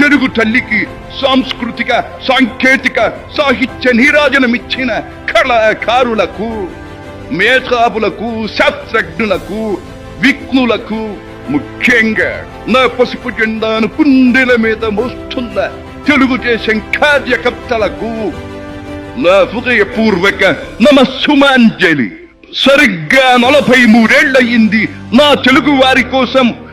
తెలుగు తల్లికి సాంస్కృతిక సాంకేతిక సాహిత్య నీరాజనమిచ్చిన కళాకారులకు మేధావులకు శాస్త్రజ్ఞులకు విఘ్నులకు ముఖ్యంగా నా పసుపు జెండాను కుండెల మీద మోస్తున్న తెలుగుదేశం కార్యకర్తలకు నా హృదయపూర్వక నమస్సుమాంజలి. సరిగ్గా నలభై మూడేళ్ళయ్యింది నా తెలుగు వారి కోసం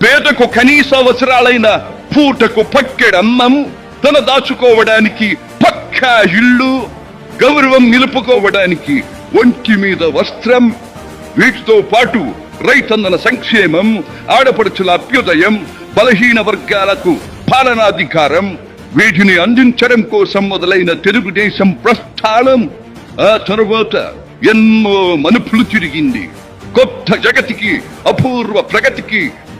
పేదకు కనీస అవసరాలైన పూటకు పక్కెడన్నం తన దాచుకోవడానికి పక్కా ఇల్లు గౌరవం నిలుపుకోవడానికి ఒంటి మీద వస్త్రం వీటితో పాటు రైతన్నల సంక్షేమం ఆడపడుచుల అభ్యుదయం బలహీన వర్గాలకు పాలనాధికారం వీటిని అందించడం కోసం మొదలైన తెలుగుదేశం ప్రస్థానం. ఆ తరువాత ఎన్నో మనుపులు తిరిగింది. కొత్త జగతికి అపూర్వ ప్రగతికి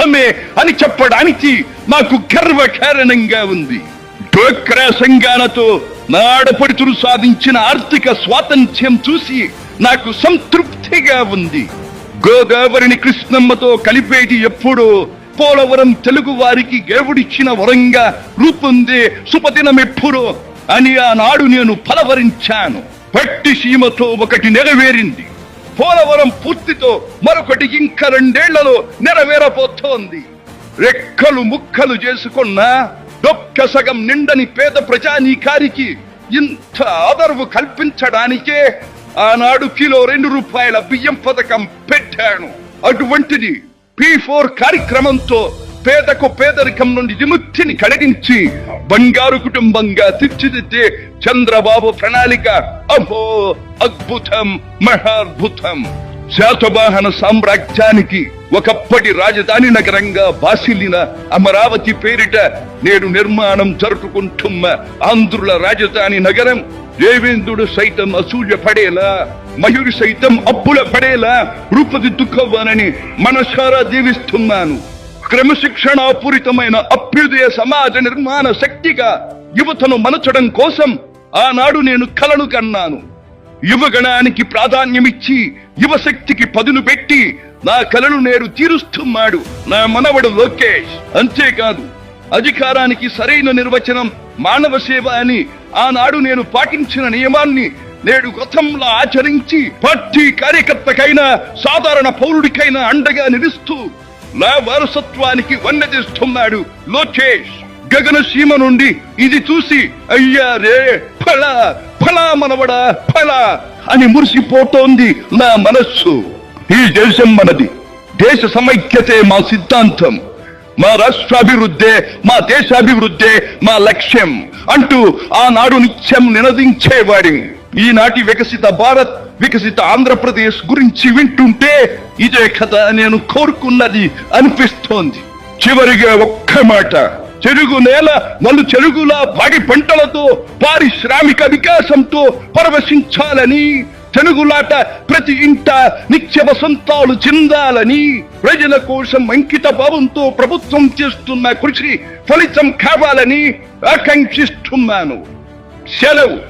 ప్రభుత్వమే అని చెప్పడానికి నాకు గర్వకారణంగా ఉంది. డోక్రా సంఘాలతో నా ఆడపడుచులు సాధించిన ఆర్థిక స్వాతంత్ర్యం చూసి నాకు సంతృప్తిగా ఉంది. గోదావరిని కృష్ణమ్మతో కలిపేటి ఎప్పుడో పోలవరం తెలుగు వారికి దేవుడిచ్చిన వరంగా రూపొందే సుపదినం ఎప్పుడో అని ఆనాడు నేను ఫలవరించాను పట్టి సీమతో ఒకటి నెరవేరింది. పోలవరం పూర్తితో మరొకటి ఇంకా రెండేళ్ళలో నెరవేరబోతోంది. రెక్కలు ముక్కలు చేసుకున్న డొక్క సగం నిండని పేద ప్రజానీకారికి ఇంత ఆదరవు కల్పించడానికే ఆనాడు కిలో రెండు రూపాయల బియ్యం పథకం పెట్టాను. అటువంటిది పి ఫోర్ కార్యక్రమంతో పేదకు పేదరికం నుండి విముక్తిని కలిగించి బంగారు కుటుంబంగా తీర్చిదిద్దే చంద్రబాబు ప్రణాళిక. అహో అద్భుతం మహాద్భుతం. శాతవాహన సామ్రాజ్యానికి ఒకప్పటి రాజధాని నగరంగా బాసిల్లిన అమరావతి పేరిట నేడు నిర్మాణం జరుపుకుంటున్న ఆంధ్రుల రాజధాని నగరం దేవేంద్రుడు సైతం అసూయ పడేలా మయూరి సైతం అప్పుల పడేలా రూపుదిద్దుకోవాలని మనసారా దీవిస్తున్నాను. క్రమశిక్షణాపూరితమైన అభ్యుదయ సమాజ నిర్మాణ శక్తిగా యువతను మలచడం కోసం ఆనాడు నేను కలను కన్నాను. యువగణానికి ప్రాధాన్యమిచ్చి యువశక్తికి పదును పెట్టి నా కలను నేడు తీరుస్తున్నాడు నా మనవడు లోకేష్. అంతేకాదు అధికారానికి సరైన నిర్వచనం మానవ సేవ అని ఆనాడు నేను పాటించిన నియమాన్ని నేడు గతంలో ఆచరించి పార్టీ కార్యకర్తకైనా సాధారణ పౌరుడికైనా అండగా నిలుస్తూ నా వారసత్వానికి వన్నదిస్తున్నాడు లోకేష్. గగన సీమ నుండి ఇది చూసి అయ్యా రే ఫలా ఫలా మనవడా ఫలా అని మురిసిపోతోంది నా మనస్సు. ఈ దేశం మనది దేశ సమైక్యతే మా సిద్ధాంతం. మా రాష్ట్రాభివృద్ధే మా దేశాభివృద్ధే మా లక్ష్యం అంటూ ఆనాడు నిత్యం నినదించేవాడి ఈనాటి వికసిత భారత్ వికసిత ఆంధ్రప్రదేశ్ గురించి వింటుంటే ఇదే కథ నేను కోరుకున్నది అనిపిస్తోంది. చివరిగా ఒక్క మాట. చెరుగు నేల నలు చెరుగుల పాడి పంటలతో పారిశ్రామిక వికాసంతో పరవశించాలని తెలుగులాట ప్రతి ఇంట నిత్య వసంతాలు చెందాలని ప్రజల కోసం అంకిత భావంతో ప్రభుత్వం చేస్తున్న కృషి ఫలితం కావాలని ఆకాంక్షిస్తున్నాను. సెలవు.